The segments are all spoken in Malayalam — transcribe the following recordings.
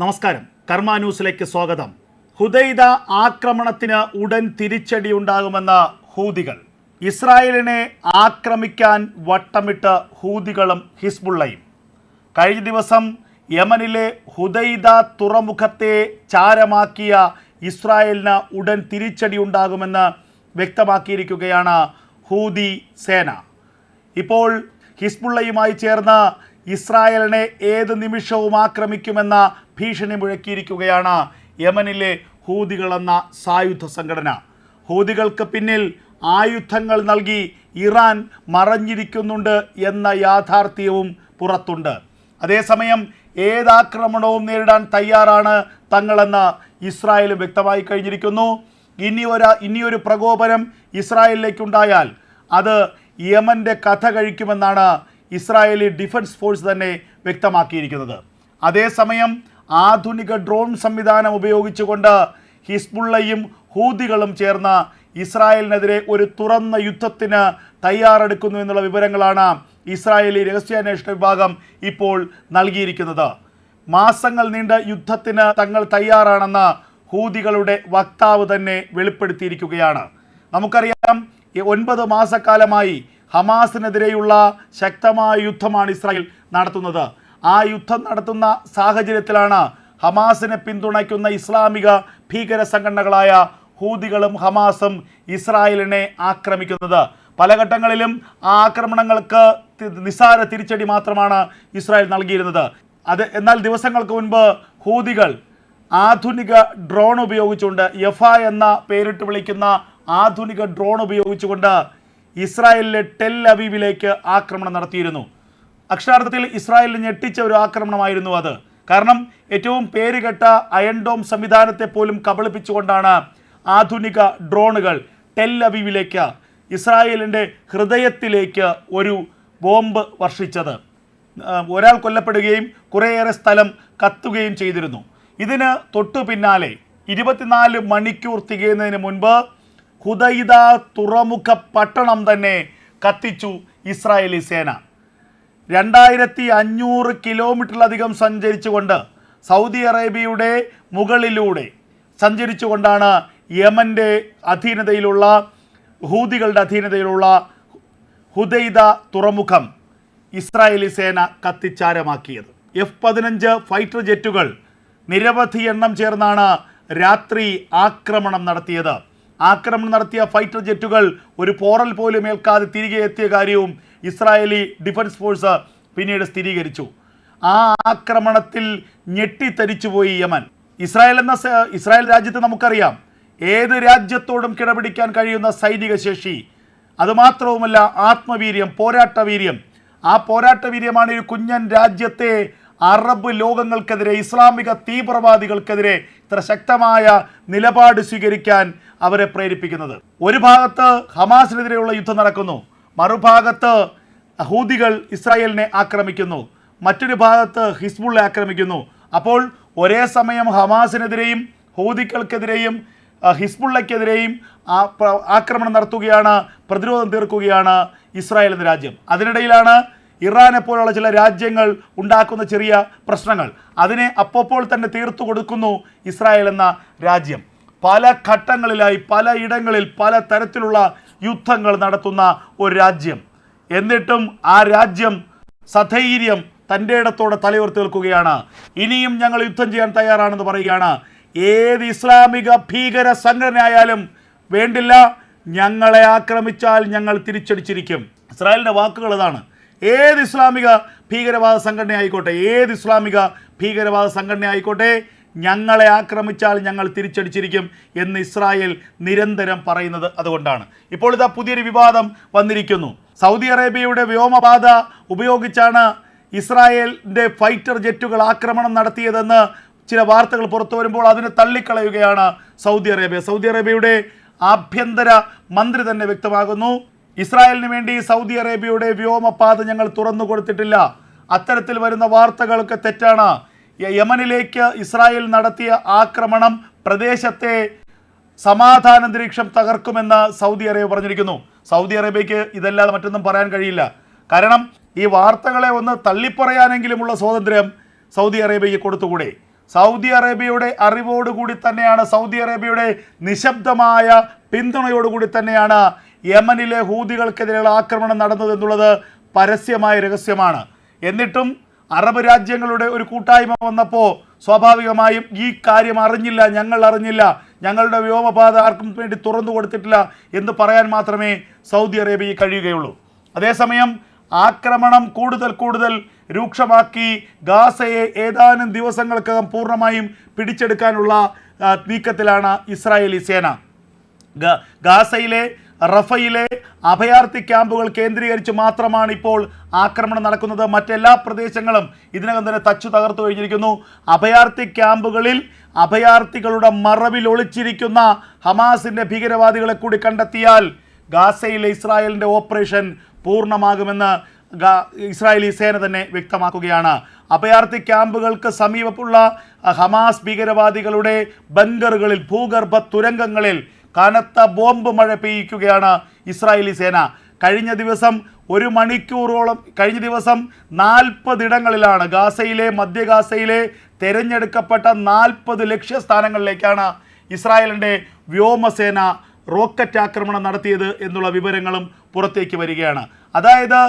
നമസ്കാരം. കർമ്മ ന്യൂസിലേക്ക് സ്വാഗതം. ഹുദൈദ ആക്രമണത്തിന് ഉടൻ തിരിച്ചടി ഉണ്ടാകുമെന്ന ഹൂതികൾ. ഇസ്രായേലിനെ ആക്രമിക്കാൻ വട്ടമിട്ട് ഹൂതികളും ഹിസ്ബുള്ളയും. കഴിഞ്ഞ ദിവസം യമനിലെ ഹുദൈദ തുറമുഖത്തെ ചാരമാക്കിയ ഇസ്രായേലിന് ഉടൻ തിരിച്ചടി ഉണ്ടാകുമെന്ന് വ്യക്തമാക്കിയിരിക്കുകയാണ് ഹൂതി സേന. ഇപ്പോൾ ഹിസ്ബുള്ളയുമായി ചേർന്ന് ഇസ്രായേലിനെ ഏത് നിമിഷവും ആക്രമിക്കുമെന്ന ഭീഷണി മുഴക്കിയിരിക്കുകയാണ് യമനിലെ ഹൂതികൾ എന്ന സായുധ സംഘടന. ഹൂതികൾക്ക് പിന്നിൽ ആയുധങ്ങൾ നൽകി ഇറാൻ മറഞ്ഞിരിക്കുന്നുണ്ട് എന്ന യാഥാർത്ഥ്യവും പുറത്തുണ്ട്. അതേസമയം ഏതാക്രമണവും നേരിടാൻ തയ്യാറാണ് തങ്ങളെന്ന് ഇസ്രായേൽ വ്യക്തമായി കഴിഞ്ഞിരിക്കുന്നു. ഇനി ഒരു ഇനിയൊരു പ്രകോപനം ഇസ്രായേലിലേക്കുണ്ടായാൽ അത് യമന്റെ കഥ കഴിക്കുമെന്നാണ് ഇസ്രായേലി ഡിഫൻസ് ഫോഴ്സ് തന്നെ വ്യക്തമാക്കിയിരിക്കുന്നത്. അതേസമയം ആധുനിക ഡ്രോൺ സംവിധാനം ഉപയോഗിച്ചുകൊണ്ട് ഹിസ്ബുള്ളയും ഹൂതികളും ചേർന്ന് ഇസ്രായേലിനെതിരെ ഒരു തുറന്ന യുദ്ധത്തിന് തയ്യാറെടുക്കുന്നു എന്നുള്ള വിവരങ്ങളാണ് ഇസ്രായേലി രഹസ്യാന്വേഷണ വിഭാഗം ഇപ്പോൾ നൽകിയിരിക്കുന്നത്. മാസങ്ങൾ നീണ്ട യുദ്ധത്തിന് തങ്ങൾ തയ്യാറാണെന്ന് ഹൂതികളുടെ വക്താവ് തന്നെ വെളിപ്പെടുത്തിയിരിക്കുകയാണ്. നമുക്കറിയാം ഒൻപത് മാസക്കാലമായി ഹമാസിനെതിരെയുള്ള ശക്തമായ യുദ്ധമാണ് ഇസ്രായേൽ നടത്തുന്നത്. ആ യുദ്ധം നടത്തുന്ന സാഹചര്യത്തിലാണ് ഹമാസിനെ പിന്തുണയ്ക്കുന്ന ഇസ്ലാമിക ഭീകര സംഘടനകളായ ഹൂദികളും ഹമാസും ഇസ്രായേലിനെ ആക്രമിക്കുന്നത്. പല ഘട്ടങ്ങളിലും ആ ആക്രമണങ്ങൾക്ക് നിസ്സാര തിരിച്ചടി മാത്രമാണ് ഇസ്രായേൽ നൽകിയിരുന്നത്. അത് എന്നാൽ ദിവസങ്ങൾക്ക് മുൻപ് ഹൂദികൾ ആധുനിക ഡ്രോൺ ഉപയോഗിച്ചുകൊണ്ട് യഫ എന്ന പേരിട്ട് വിളിക്കുന്ന ആധുനിക ഡ്രോൺ ഉപയോഗിച്ചുകൊണ്ട് ഇസ്രായേലിലെ ടെൽ അവീവിലേക്ക് ആക്രമണം നടത്തിയിരുന്നു. അക്ഷരാർത്ഥത്തിൽ ഇസ്രായേലിനെ ഞെട്ടിച്ച ഒരു ആക്രമണമായിരുന്നു അത്. കാരണം ഏറ്റവും പേരുകെട്ട അയൻഡോം സംവിധാനത്തെ പോലും കബളിപ്പിച്ചുകൊണ്ടാണ് ആധുനിക ഡ്രോണുകൾ ടെൽ അവീവിലേക്ക് ഇസ്രായേലിന്റെ ഹൃദയത്തിലേക്ക് ഒരു ബോംബ് വർഷിച്ചത്. ഒരാൾ കൊല്ലപ്പെടുകയും കുറേയേറെ സ്ഥലം കത്തുകയും ചെയ്തിരുന്നു. ഇതിന് തൊട്ടു പിന്നാലെ ഇരുപത്തിനാല് മണിക്കൂർ തികയുന്നതിന് മുൻപ് ഹുദൈദ തുറമുഖ പട്ടണം തന്നെ കത്തിച്ചു ഇസ്രായേലി സേന. രണ്ടായിരത്തി അഞ്ഞൂറ് കിലോമീറ്ററിലധികം സഞ്ചരിച്ചുകൊണ്ട് സൗദി അറേബ്യയുടെ മുകളിലൂടെ സഞ്ചരിച്ചുകൊണ്ടാണ് യമന്റെ അധീനതയിലുള്ള ഹൂതികളുടെ അധീനതയിലുള്ള ഹുദൈദ തുറമുഖം ഇസ്രായേലി സേന കത്തിച്ചാരമാക്കിയത്. എഫ് പതിനഞ്ച് ഫൈറ്റർ ജെറ്റുകൾ നിരവധി എണ്ണം ചേർന്നാണ് രാത്രി ആക്രമണം നടത്തിയത്. ആക്രമണം നടത്തിയ ഫൈറ്റർ ജെറ്റുകൾ ഒരു പോറൽ പോലും ഏൽക്കാതെ തിരികെ എത്തിയ കാര്യവും ഇസ്രായേലി ഡിഫൻസ് ഫോഴ്സ് പിന്നീട് സ്ഥിരീകരിച്ചു. ആ ആക്രമണത്തിൽ ഞെട്ടിത്തരിച്ചുപോയി യമൻ. ഇസ്രായേൽ എന്ന ഇസ്രായേൽ രാജ്യത്ത് നമുക്കറിയാം. ഏത് രാജ്യത്തോടും കിടപിടിക്കാൻ കഴിയുന്ന സൈനിക ശേഷി. അതുമാത്രവുമല്ല ആത്മവീര്യം പോരാട്ടവീര്യം. ആ പോരാട്ടവീര്യമാണ് ഒരു കുഞ്ഞൻ രാജ്യത്തെ അറബ് ലോകങ്ങൾക്കെതിരെ ഇസ്ലാമിക തീവ്രവാദികൾക്കെതിരെ ഇത്ര ശക്തമായ നിലപാട് സ്വീകരിക്കാൻ അവരെ പ്രേരിപ്പിക്കുന്നത്. ഒരു ഭാഗത്ത് ഹമാസിനെതിരെയുള്ള യുദ്ധം നടക്കുന്നു. മറുഭാഗത്ത് ഹൂദികൾ ഇസ്രായേലിനെ ആക്രമിക്കുന്നു. മറ്റൊരു ഭാഗത്ത് ഹിസ്ബുള്ളെ ആക്രമിക്കുന്നു. അപ്പോൾ ഒരേ സമയം ഹമാസിനെതിരെയും ഹൂദികൾക്കെതിരെയും ഹിസ്ബുള്ളയ്ക്കെതിരെയും ആക്രമണം നടത്തുകയാണ് പ്രതിരോധം തീർക്കുകയാണ് ഇസ്രായേൽ എന്ന രാജ്യം. അതിനിടയിലാണ് ഇറാനെ പോലുള്ള ചില രാജ്യങ്ങൾ ഉണ്ടാക്കുന്ന ചെറിയ പ്രശ്നങ്ങൾ. അതിനെ അപ്പോൾ തന്നെ തീർത്തു കൊടുക്കുന്നു ഇസ്രായേൽ എന്ന രാജ്യം. പല ഘട്ടങ്ങളിലായി പല ഇടങ്ങളിൽ പല തരത്തിലുള്ള യുദ്ധങ്ങൾ നടത്തുന്ന ഒരു രാജ്യം. എന്നിട്ടും ആ രാജ്യം സധൈര്യം തന്റെ ഇടത്തോടെ തലയുയർത്തി നിൽക്കുകയാണ്. ഇനിയും ഞങ്ങൾ യുദ്ധം ചെയ്യാൻ തയ്യാറാണെന്ന് പറയുകയാണ്. ഏത് ഇസ്ലാമിക ഭീകര സംഘടനയായാലും വേണ്ടില്ല ഞങ്ങളെ ആക്രമിച്ചാൽ ഞങ്ങൾ തിരിച്ചടിച്ചിരിക്കും. ഇസ്രായേലിന്റെ വാക്കുകൾ ഇതാണ് ഏത് ഇസ്ലാമിക ഭീകരവാദ സംഘടന ആയിക്കോട്ടെ ഏത് ഇസ്ലാമിക ഭീകരവാദ സംഘടന ആയിക്കോട്ടെ ഞങ്ങളെ ആക്രമിച്ചാൽ ഞങ്ങൾ തിരിച്ചടിച്ചിരിക്കും എന്ന് ഇസ്രായേൽ നിരന്തരം പറയുന്നത് അതുകൊണ്ടാണ്. ഇപ്പോൾ ഇതാ പുതിയൊരു വിവാദം വന്നിരിക്കുന്നു. സൗദി അറേബ്യയുടെ വ്യോമപാത ഉപയോഗിച്ചാണ് ഇസ്രായേലിന്റെ ഫൈറ്റർ ജെറ്റുകൾ ആക്രമണം നടത്തിയതെന്ന് ചില വാർത്തകൾ പുറത്തു വരുമ്പോൾ അതിനെ തള്ളിക്കളയുകയാണ് സൗദി അറേബ്യ. സൗദി അറേബ്യയുടെ ആഭ്യന്തര മന്ത്രി തന്നെ വ്യക്തമാകുന്നു. ഇസ്രായേലിന് വേണ്ടി സൗദി അറേബ്യയുടെ വ്യോമപാത ഞങ്ങൾ തുറന്നു കൊടുത്തിട്ടില്ല. അത്തരത്തിൽ വരുന്ന വാർത്തകളൊക്കെ തെറ്റാണ്. യമനിലേക്ക് ഇസ്രായേൽ നടത്തിയ ആക്രമണം പ്രദേശത്തെ സമാധാനാന്തരീക്ഷം തകർക്കുമെന്ന് സൗദി അറേബ്യ പറഞ്ഞിരിക്കുന്നു. സൗദി അറേബ്യയ്ക്ക് ഇതല്ലാതെ മറ്റൊന്നും പറയാൻ കഴിയില്ല. കാരണം ഈ വാർത്തകളെ ഒന്ന് തള്ളിപ്പറയാനെങ്കിലുമുള്ള സ്വാതന്ത്ര്യം സൗദി അറേബ്യയ്ക്ക് കൊടുത്തുകൂടെ? സൗദി അറേബ്യയുടെ അറിവോടുകൂടി തന്നെയാണ് സൗദി അറേബ്യയുടെ നിശബ്ദമായ പിന്തുണയോടുകൂടി തന്നെയാണ് യമനിലെ ഹൂതികൾക്കെതിരെയുള്ള ആക്രമണം നടന്നത് എന്നുള്ളത് പരസ്യമായ രഹസ്യമാണ്. എന്നിട്ടും അറബ് രാജ്യങ്ങളുടെ ഒരു കൂട്ടായ്മ വന്നപ്പോൾ സ്വാഭാവികമായും ഈ കാര്യം അറിഞ്ഞില്ല ഞങ്ങൾ അറിഞ്ഞില്ല ഞങ്ങളുടെ വ്യോമപാത ആർക്കും വേണ്ടി തുറന്നു കൊടുത്തിട്ടില്ല എന്ന് പറയാൻ മാത്രമേ സൗദി അറേബ്യയിൽ കഴിയുകയുള്ളൂ. അതേസമയം ആക്രമണം കൂടുതൽ കൂടുതൽ രൂക്ഷമാക്കി ഗാസയെ ഏതാനും ദിവസങ്ങൾക്കകം പൂർണമായും പിടിച്ചെടുക്കാനുള്ള നീക്കത്തിലാണ് ഇസ്രായേലി സേന. ഗാസയിലെ റഫയിലെ അഭയാർത്ഥി ക്യാമ്പുകൾ കേന്ദ്രീകരിച്ച് മാത്രമാണ് ഇപ്പോൾ ആക്രമണം നടക്കുന്നത്. മറ്റെല്ലാ പ്രദേശങ്ങളും ഇതിനകം തന്നെ തച്ചു തകർത്തു കഴിഞ്ഞിരിക്കുന്നു. അഭയാർത്ഥി ക്യാമ്പുകളിൽ അഭയാർത്ഥികളുടെ മറവിൽ ഒളിച്ചിരിക്കുന്ന ഹമാസിന്റെ ഭീകരവാദികളെ കൂടി കണ്ടെത്തിയാൽ ഗാസയിലെ ഇസ്രായേലിന്റെ ഓപ്പറേഷൻ പൂർണമാകുമെന്ന് ഇസ്രായേലി സേന തന്നെ വ്യക്തമാക്കുകയാണ്. അഭയാർത്ഥി ക്യാമ്പുകൾക്ക് സമീപമുള്ള ഹമാസ് ഭീകരവാദികളുടെ ബങ്കറുകളിൽ ഭൂഗർഭ തുരങ്കങ്ങളിൽ കനത്ത ബോംബ് മഴ പെയ്യിക്കുകയാണ് ഇസ്രായേലി സേന. കഴിഞ്ഞ ദിവസം ഒരു മണിക്കൂറോളം കഴിഞ്ഞ ദിവസം നാൽപ്പതിടങ്ങളിലാണ് ഗാസയിലെ മധ്യ ഗാസയിലെ തെരഞ്ഞെടുക്കപ്പെട്ട നാൽപ്പത് ലക്ഷ്യസ്ഥാനങ്ങളിലേക്കാണ് ഇസ്രായേലിന്റെ വ്യോമസേന റോക്കറ്റ് ആക്രമണം നടത്തിയത് എന്നുള്ള വിവരങ്ങളും പുറത്തേക്ക് വരികയാണ്. അതായത്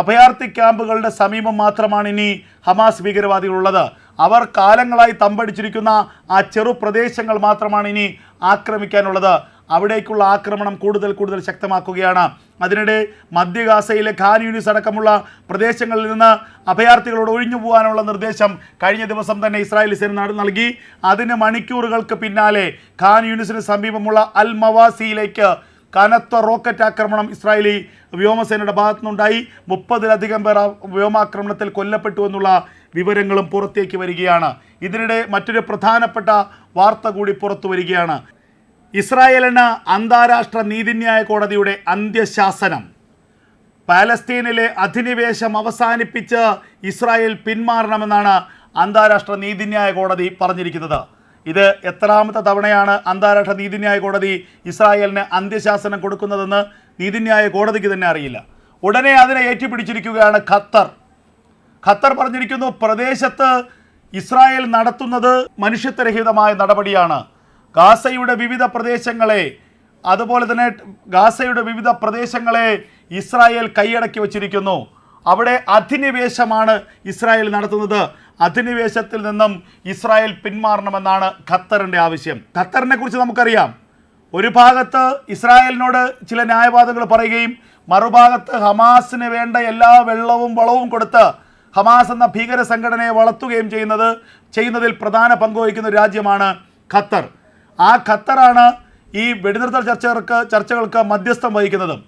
അഭയാർത്ഥി ക്യാമ്പുകളുടെ സമീപം മാത്രമാണ് ഇനി ഹമാസ് ഭീകരവാദികളുള്ളത് അവർ കാലങ്ങളായി തമ്പടിച്ചിരിക്കുന്ന ആ ചെറു പ്രദേശങ്ങൾ മാത്രമാണ് ഇനി ആക്രമിക്കാനുള്ളത്. അവിടേക്കുള്ള ആക്രമണം കൂടുതൽ കൂടുതൽ ശക്തമാക്കുകയാണ്. അതിനിടെ മധ്യഗാസയിലെ ഖാൻ യൂണിസ് അടക്കമുള്ള പ്രദേശങ്ങളിൽ നിന്ന് അഭയാർത്ഥികളോട് ഒഴിഞ്ഞു പോകാനുള്ള നിർദ്ദേശം കഴിഞ്ഞ ദിവസം തന്നെ ഇസ്രായേൽ സേന നൽകി. അതിന് മണിക്കൂറുകൾക്ക് പിന്നാലെ ഖാൻ യൂണിസിന് സമീപമുള്ള അൽ മവാസിയിലേക്ക് കനത്ത റോക്കറ്റ് ആക്രമണം ഇസ്രായേലി വ്യോമസേനയുടെ ഭാഗത്തുനിന്നുണ്ടായി. മുപ്പതിലധികം പേർ വ്യോമാക്രമണത്തിൽ കൊല്ലപ്പെട്ടു എന്നുള്ള വിവരങ്ങളും പുറത്തേക്ക് വരികയാണ്. ഇതിനിടെ മറ്റൊരു പ്രധാനപ്പെട്ട വാർത്ത കൂടി പുറത്തു വരികയാണ്. ഇസ്രായേലിന് അന്താരാഷ്ട്ര നീതിന്യായ കോടതിയുടെ അന്ത്യശാസനം. പാലസ്തീനിലെ അധിനിവേശം അവസാനിപ്പിച്ച് ഇസ്രായേൽ പിന്മാറണമെന്നാണ് അന്താരാഷ്ട്ര നീതിന്യായ കോടതി പറഞ്ഞിരിക്കുന്നത്. ഇത് എത്രാമത്തെ തവണയാണ് അന്താരാഷ്ട്ര നീതിന്യായ കോടതി ഇസ്രായേലിന് അന്ത്യശാസനം കൊടുക്കുന്നതെന്ന് നീതിന്യായ കോടതിക്ക് തന്നെ അറിയില്ല. ഉടനെ അതിനെ ഏറ്റുപിടിച്ചിരിക്കുകയാണ് ഖത്തർ. ഖത്തർ പറഞ്ഞിരിക്കുന്നു പ്രദേശത്ത് ഇസ്രായേൽ നടത്തുന്നത് മനുഷ്യത്വരഹിതമായ നടപടിയാണ്. ഗാസയുടെ വിവിധ പ്രദേശങ്ങളെ അതുപോലെ തന്നെ ഗാസയുടെ വിവിധ പ്രദേശങ്ങളെ ഇസ്രായേൽ കൈയടക്കി വച്ചിരിക്കുന്നു. അവിടെ അധിനിവേശമാണ് ഇസ്രായേൽ നടത്തുന്നത്. അധിനിവേശത്തിൽ നിന്നും ഇസ്രായേൽ പിന്മാറണമെന്നാണ് ഖത്തറിന്റെ ആവശ്യം. ഖത്തറിനെ കുറിച്ച് നമുക്കറിയാം. ഒരു ഭാഗത്ത് ഇസ്രായേലിനോട് ചില ന്യായവാദങ്ങൾ പറയുകയും മറുഭാഗത്ത് ഹമാസിന് വേണ്ട എല്ലാ വെള്ളവും വളവും കൊടുത്ത് ഹമാസ് എന്ന ഭീകര സംഘടനയെ വളർത്തുകയും ചെയ്യുന്നത് ചെയ്യുന്നതിൽ പ്രധാന പങ്കുവഹിക്കുന്ന രാജ്യമാണ് ഖത്തർ. ആ ഖത്തറാണ് ഈ വെടിനിർത്തൽ ചർച്ചകൾക്ക് ചർച്ചകൾക്ക് മധ്യസ്ഥം വഹിക്കുന്നതും.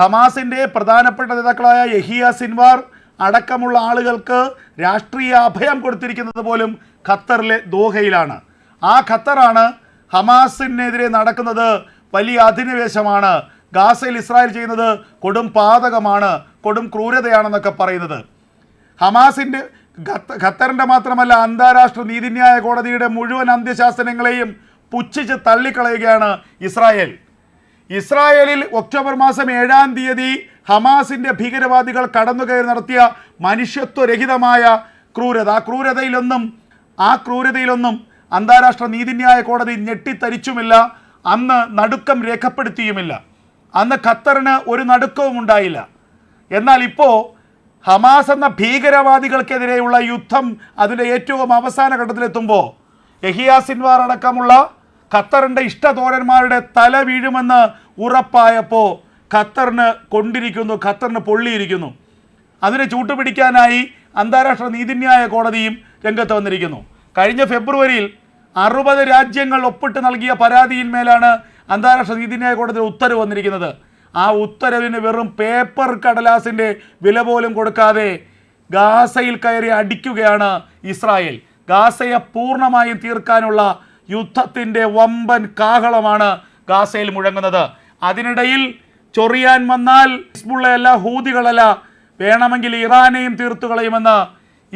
ഹമാസിന്റെ പ്രധാനപ്പെട്ട നേതാക്കളായ യഹിയ സിൻവാർ അടക്കമുള്ള ആളുകൾക്ക് രാഷ്ട്രീയ അഭയം കൊടുത്തിരിക്കുന്നത് പോലും ഖത്തറിലെ ദോഹയിലാണ്. ആ ഖത്തറാണ് ഹമാസിനെതിരെ നടക്കുന്നത് വലിയ അധിനിവേശമാണ്. ഗാസയിൽ ഇസ്രായേൽ ചെയ്യുന്നത് കൊടും പാതകമാണ് കൊടും ക്രൂരതയാണെന്നൊക്കെ പറയുന്നത്. ഹമാസിന്റെ ഖത്തറിന്റെ മാത്രമല്ല അന്താരാഷ്ട്ര നീതിന്യായ കോടതിയുടെ മുഴുവൻ അന്ത്യശാസനങ്ങളെയും പുച്ഛിച്ച് തള്ളിക്കളയുകയാണ് ഇസ്രായേൽ. ഇസ്രായേലിൽ ഒക്ടോബർ മാസം ഏഴാം തീയതി ഹമാസിന്റെ ഭീകരവാദികൾ കടന്നുകയറി നടത്തിയ മനുഷ്യത്വരഹിതമായ ക്രൂരത. ആ ക്രൂരതയിലൊന്നും ആ ക്രൂരതയിലൊന്നും അന്താരാഷ്ട്ര നീതിന്യായ കോടതി ഞെട്ടിത്തരിച്ചുമില്ല. അന്ന് നടുക്കം രേഖപ്പെടുത്തിയുമില്ല. അന്ന് ഖത്തറിന് ഒരു നടുക്കവും ഉണ്ടായില്ല എന്നാൽ ഇപ്പോൾ ഹമാസ് എന്ന ഭീകരവാദികൾക്കെതിരെയുള്ള യുദ്ധം അതിന്റെ ഏറ്റവും അവസാന ഘട്ടത്തിലെത്തുമ്പോൾ യഹിയ സിൻവാർ അടക്കമുള്ള ഖത്തറിന്റെ ഇഷ്ടതോരന്മാരുടെ തല വീഴുമെന്ന് ഉറപ്പായപ്പോൾ ഖത്തറിന് കൊണ്ടിരിക്കുന്നു ഖത്തറിന് പൊള്ളിയിരിക്കുന്നു. അതിനെ ചൂട്ടുപിടിക്കാനായി അന്താരാഷ്ട്ര നീതിന്യായ കോടതിയും രംഗത്ത് വന്നിരിക്കുന്നു. കഴിഞ്ഞ ഫെബ്രുവരിയിൽ അറുപത് രാജ്യങ്ങൾ ഒപ്പിട്ട് നൽകിയ പരാതിയിന്മേലാണ് അന്താരാഷ്ട്ര നീതിന്യായ കോടതിയുടെ ഉത്തരവ് വന്നിരിക്കുന്നത്. ആ ഉത്തരവിന് വെറും പേപ്പർ കടലാസിന്റെ വില പോലും കൊടുക്കാതെ ഗാസയിൽ കയറി അടിക്കുകയാണ് ഇസ്രായേൽ. ഗാസയെ പൂർണമായും തീർക്കാനുള്ള യുദ്ധത്തിന്റെ വമ്പൻ കാഹളമാണ് ഗാസയിൽ മുഴങ്ങുന്നത്. അതിനിടയിൽ ചൊറിയാൻ വന്നാൽ ഹിസ്ബുള്ളയല്ല ഹൂതികളല്ല വേണമെങ്കിൽ ഇറാനെയും തീർത്തു കളയുമെന്ന്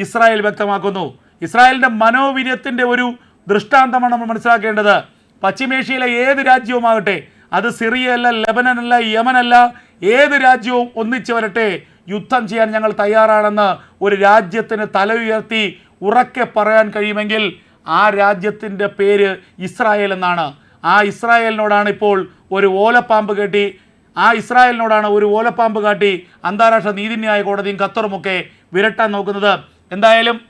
ഇസ്രായേൽ വ്യക്തമാക്കുന്നു. ഇസ്രായേലിന്റെ മനോവീര്യത്തിന്റെ ഒരു ദൃഷ്ടാന്തമാണ് നമ്മൾ മനസ്സിലാക്കേണ്ടത്. പശ്ചിമേഷ്യയിലെ ഏത് രാജ്യവുമാകട്ടെ അത് സിറിയയല്ല ലെബനനല്ല യമനല്ല ഏത് രാജ്യവും ഒന്നിച്ചു വരട്ടെ. യുദ്ധം ചെയ്യാൻ ഞങ്ങൾ തയ്യാറാണെന്ന് ഒരു രാജ്യത്തിന് തല ഉയർത്തി ഉറക്കെ പറയാൻ കഴിയുമെങ്കിൽ ആ രാജ്യത്തിന്റെ പേര് ഇസ്രായേൽ എന്നാണ്. ആ ഇസ്രായേലിനോടാണ് ഇപ്പോൾ ഒരു ഓലപ്പാമ്പ് കെട്ടി ആ ഇസ്രായേലിനോടാണ് ഒരു ഓലപ്പാമ്പ് കാട്ടി അന്താരാഷ്ട്ര നീതിന്യായ കോടതിയും ഖത്തറുമൊക്കെ വിരട്ടാൻ നോക്കുന്നത്. എന്തായാലും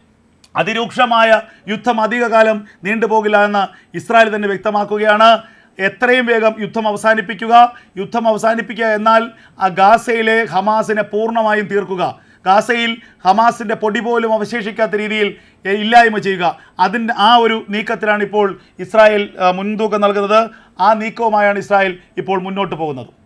അതിരൂക്ഷമായ യുദ്ധം അധികകാലം നീണ്ടുപോകില്ല എന്ന് ഇസ്രായേൽ തന്നെ വ്യക്തമാക്കുകയാണ്. എത്രയും വേഗം യുദ്ധം അവസാനിപ്പിക്കുക. യുദ്ധം അവസാനിപ്പിക്കുക എന്നാൽ ആ ഗാസയിലെ ഹമാസിനെ പൂർണമായും തീർക്കുക. ഗാസയിൽ ഹമാസിന്റെ പൊടി പോലും അവശേഷിക്കാത്ത രീതിയിൽ ഇല്ലായ്മ ചെയ്യുക. അതിന്റെ ആ ഒരു നീക്കത്തിലാണ് ഇപ്പോൾ ഇസ്രായേൽ മുൻതൂക്കം നൽകുന്നത്. ആ നീക്കവുമായാണ് ഇസ്രായേൽ ഇപ്പോൾ മുന്നോട്ട് പോകുന്നത്.